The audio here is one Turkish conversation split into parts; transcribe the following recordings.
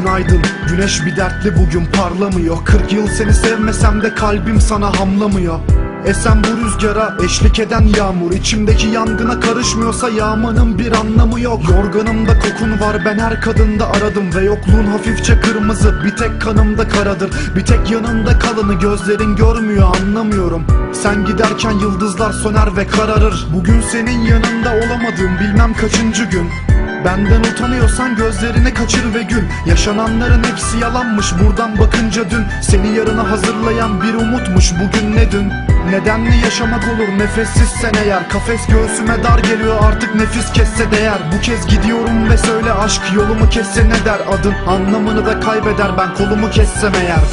günaydın. Güneş bir dertli bugün parlamıyor. 40 yıl seni sevmesem de kalbim sana hamlamıyor. Esen bu rüzgara eşlik eden yağmur. İçimdeki yangına karışmıyorsa yağmanın bir anlamı yok. Yorganımda kokun var ben her kadında aradım. Ve yokluğun hafifçe kırmızı bir tek kanımda karadır. Bir tek yanında kalanı gözlerin görmüyor anlamıyorum. Sen giderken yıldızlar söner ve kararır. Bugün senin yanında olamadığım bilmem kaçıncı gün Benden utanıyorsan gözlerini kaçır ve gül. Yaşananların hepsi yalanmış buradan bakınca dün. Seni yarına hazırlayan bir umutmuş bugün ne dün? Nedenli yaşamak olur nefessizsen eğer. Kafes göğsüme dar geliyor artık nefis kesse değer. Bu kez gidiyorum ve söyle aşk yolumu kesse ne der? Adın Anlamını da kaybeder ben kolumu kessem eğer.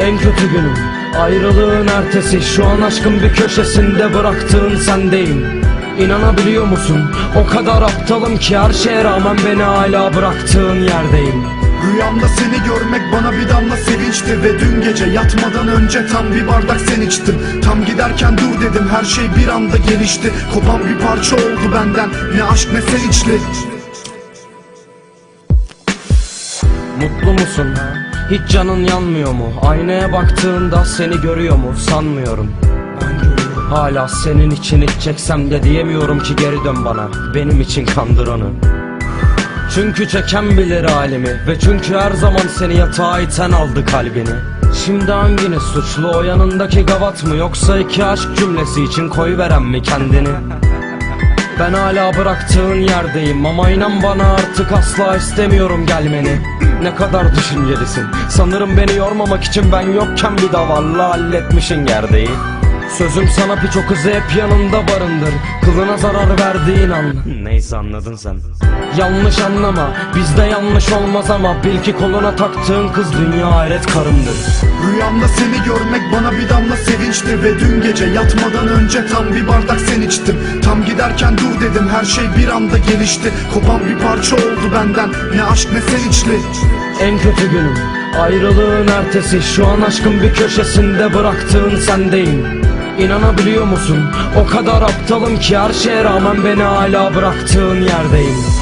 En kötü günüm Ayrılığın ertesi Şu an aşkın bir köşesinde bıraktığın sendeyim. İnanabiliyor musun? O kadar aptalım ki her şeye rağmen beni hala bıraktığın yerdeyim. Rüyamda seni görmek bana bir damla sevinçti Ve dün gece yatmadan önce tam bir bardak sen içtin. Tam giderken dur dedim her şey bir anda gelişti. Kopan bir parça oldu benden ne aşk ne sevinçli. Mutlu musun? Hiç canın yanmıyor mu? Aynaya baktığında seni görüyor mu? Sanmıyorum. Hala senin için hiç çeksem de diyemiyorum ki geri dön bana. Benim için kandır onu Çünkü çeken bilir halimi Ve çünkü her zaman seni yatağa iten aldı kalbini. Şimdi hanginiz suçlu? O yanındaki gavat mı? Yoksa iki aşk cümlesi için koy veren mi kendini ben hala bıraktığın yerdeyim ama inan bana artık asla istemiyorum gelmeni. Ne kadar düşüncelisin. Sanırım beni yormamak için ben yokken bir davalla halletmişin gerdeği Sözüm sana bir çok hızı hep yanında barındır. Kılına zarar verdiğin an Neyse anladın sen. Yanlış anlama bizde yanlış olmaz ama Bil ki koluna taktığın kız dünya hayret karımdır Rüyamda seni görmek bana bir damla sevinçti Ve dün gece yatmadan önce tam bir bardak sen içtim Tam giderken dur dedim her şey bir anda gelişti. Kopan bir parça oldu benden ne aşk ne sevinçli. En kötü günüm Ayrılığın ertesi Şu an aşkın bir köşesinde bıraktığın sendeyim İnanabiliyor musun? O kadar aptalım ki her şeye rağmen beni hala bıraktığın yerdeyim